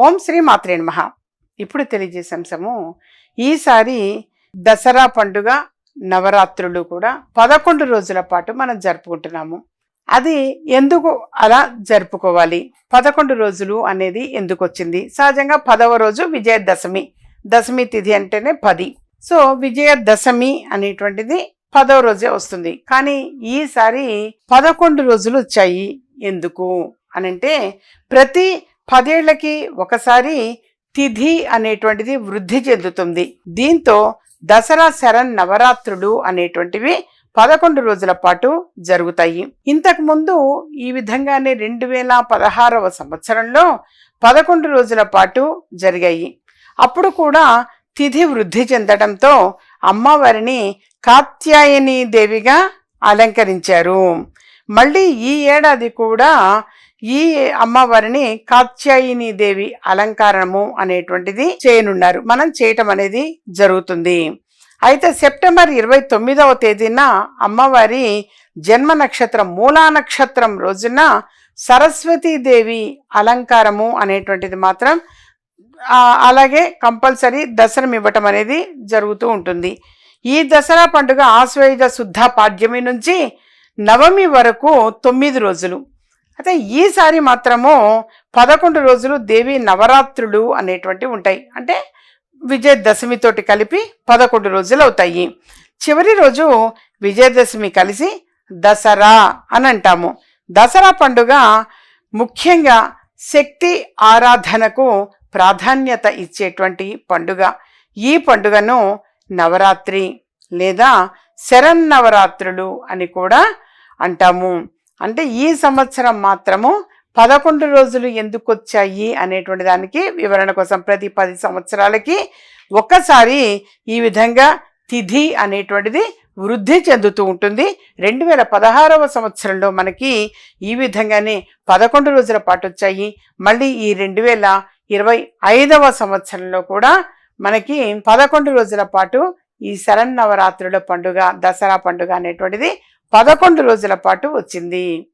ఓం శ్రీ మాత్రే నమ. ఇప్పుడు తెలియజేసే అంశము ఈసారి దసరా పండుగ నవరాత్రులు కూడా పదకొండు రోజుల పాటు మనం జరుపుకుంటున్నాము. అది ఎందుకు అలా జరుపుకోవాలి? పదకొండు రోజులు అనేది ఎందుకు వచ్చింది సహజంగా పదవ రోజు విజయదశమి. దశమి తిథి అంటేనే పది. సో విజయదశమి అనేటువంటిది పదవ రోజే వస్తుంది. కానీ ఈసారి పదకొండు రోజులు వచ్చాయి. ఎందుకు? అనంటే ప్రతి పదేళ్ళకి ఒకసారి తిథి అనేటువంటిది వృద్ధి చెందుతుంది. దీంతో దసరా శరణ్ నవరాత్రులు అనేటువంటివి పదకొండు రోజుల పాటు జరుగుతాయి. ఇంతకు ముందు ఈ విధంగానే రెండు వేల పదహారవ సంవత్సరంలో పదకొండు రోజుల పాటు జరిగాయి. అప్పుడు కూడా తిథి వృద్ధి చెందడంతో అమ్మవారిని కాత్యాయని దేవిగా అలంకరించారు. మళ్ళీ ఈ ఏడాది కూడా ఈ అమ్మవారిని కాత్యాయిని దేవి అలంకారము అనేటువంటిది చేయనున్నారు. మనం చేయటం అనేది జరుగుతుంది. అయితే సెప్టెంబర్ ఇరవై తొమ్మిదవ తేదీన అమ్మవారి జన్మ నక్షత్రం మూలా నక్షత్రం రోజున సరస్వతీదేవి అలంకారము అనేటువంటిది మాత్రం అలాగే కంపల్సరీ దసరం ఇవ్వటం అనేది జరుగుతూ ఉంటుంది. ఈ దసరా పండుగ ఆశ్వయుజ శుద్ధ పాడ్యమి నుంచి నవమి వరకు తొమ్మిది రోజులు. అయితే ఈసారి మాత్రము పదకొండు రోజులు దేవి నవరాత్రులు అనేటువంటివి ఉంటాయి. అంటే విజయదశమితోటి కలిపి పదకొండు రోజులు అవుతాయి. చివరి రోజు విజయదశమి కలిసి దసరా అని అంటాము. దసరా పండుగ ముఖ్యంగా శక్తి ఆరాధనకు ప్రాధాన్యత ఇచ్చేటువంటి పండుగ. ఈ పండుగను నవరాత్రి లేదా శరన్నవరాత్రులు అని కూడా అంటాము. అంటే ఈ సంవత్సరం మాత్రము పదకొండు రోజులు ఎందుకు వచ్చాయి అనేటువంటి దానికి వివరణ కోసం ప్రతి పది సంవత్సరాలకి ఒక్కసారి ఈ విధంగా తిథి అనేటువంటిది వృద్ధి చెందుతూ ఉంటుంది. రెండు వేల పదహారవ సంవత్సరంలో మనకి ఈ విధంగానే పదకొండు రోజుల పాటు వచ్చాయి. మళ్ళీ ఈ రెండు వేల ఇరవై ఐదవ సంవత్సరంలో కూడా మనకి పదకొండు రోజుల పాటు ఈ శరన్నవరాత్రుల పండుగ దసరా పండుగ అనేటువంటిది పదకొండు రోజుల పాటు వచ్చింది.